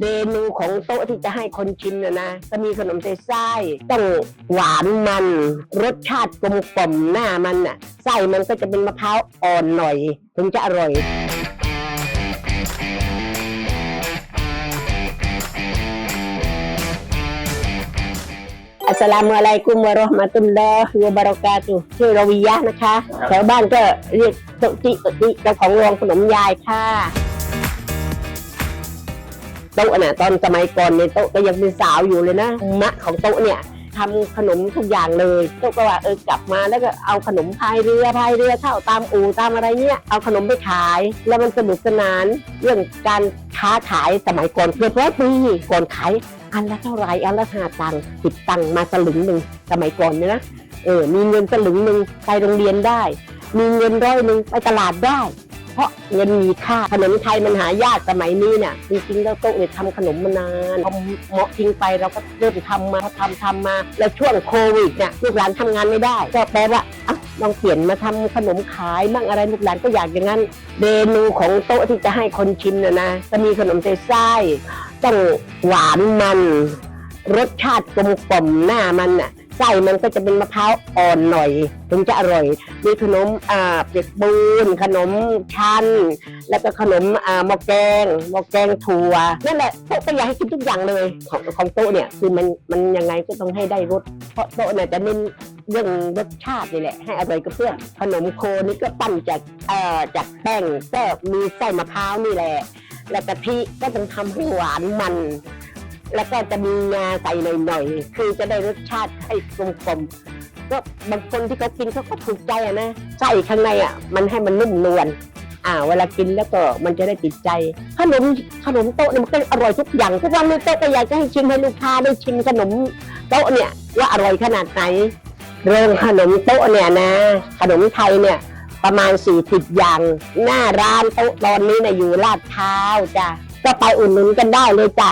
เมนูของโต๊ะที่จะให้คนชิมนะนะจะมีขนมใส่ไส้ต้องหวานมัน รสชาติกลมกล่อมหน้ามันน่ะไส้มันก็จะเป็นมะพร้าวอ่อนหน่อย ถึงจะอร่อยอัสสลามุอะลัยกุมวะเราะห์มะตุลลอฮ์วะบะเราะกาตุฮ์ชื่อรวิยะห์นะคะแถวบ้านก็เรียกโต๊ะจิโต๊ะจิเจ้าของโรงขนมยายค่ะ โต๊ะน่ะตอนสมัยก่อนเนี่ยโต๊ะก็ยังเป็นสาวอยู่เลยนะมะของโต๊ะเนี่ยทำขนมทุกอย่างเลยโต๊ะก็ว่าเออกลับมาแล้วก็เอาขนมพายเรือพายเรือเข้าตามอู่ตามอะไรเนี่ยเอาขนมไปขาย แล้วมันสนุกสนานเรื่องการค้าขายสมัยก่อนเกือบร้อยปีก่อนขายอันละเท่าไรอันละห้าตังค์สิบตังค์มาสลึงหนึ่งสมัยก่อนเนี่ยนะเออมีเงินสลึงหนึ่งไปโรงเรียนได้ มีเงินร้อยหนึ่งไปตลาดได้ เพราะเงินมีค่าขนมไทยมันหายากสมัยนี้เนี่ยจริงๆแล้วโต๊ะเนี่ยทำขนมมานานพอเหมาะทิ้งไปเราก็เริ่มทำมาทำทำมา แล้วช่วงโควิดเนี่ยลูกหลานทำงานไม่ได้ ก็แปลว่าอะลองเปลี่ยนมาทำขนมขายบ้างอะไรลูกหลานก็อยากอย่างนั้นเมนูของโต๊ะที่จะให้คนชิมนะนะจะมีขนมใส่ไส้ต้องหวานมัน รสชาติกลมกล่อมหน้ามันน่ะ ไส้มันก็จะเป็นมะพร้าวอ่อนหน่อย ถึงจะอร่อย มีขนมอ่าเปียกปูน ขนมชันแล้วก็ขนมอ่าหมอแกงหมอแกงถั่วนั่นแหละโต๊ะก็อยากให้กินทุกอย่างเลยของของโต๊ะเนี่ยคือมันมันยังไงก็ต้องให้ได้รสเพราะโต๊ะเนี่ยจะเน้นเรื่องรสชาตินี่แหละ ให้อร่อยกับเพื่อนขนมโคนี่ก็ปั้นจากเอ่อจากแป้งก็มีไส้มะพร้าวนี่แหละ แล้วกะทิก็ต้องทำให้หวานมัน แล้วก็จะมีงาใส่หน่อยๆคือจะได้รสชาติให้กลมกลมก็บางคนที่เขากินเขาก็ถูกใจอะนะไส้ข้างในอะ มันให้มันนุ่มนวลอ่าเวลากินแล้วก็มันจะได้ติดใจ ขนมขนมโต๊ะเนี่ยมันก็อร่อยทุกอย่างทุกวันนี้โต๊ะก็อยากจะให้ชิมให้ลูกค้าได้ชิมขนมโต๊ะเนี่ยว่าอร่อยขนาดไหน เรื่องขนมโต๊ะเนี่ยนะ ขนมไทยเนี่ยประมาณ40อย่าง หน้าร้านโต๊ะตอนนี้เนี่ยอยู่ลาดพร้าจ้ะก็ไปอุ่นหนุนกันได้เลยจ้ะ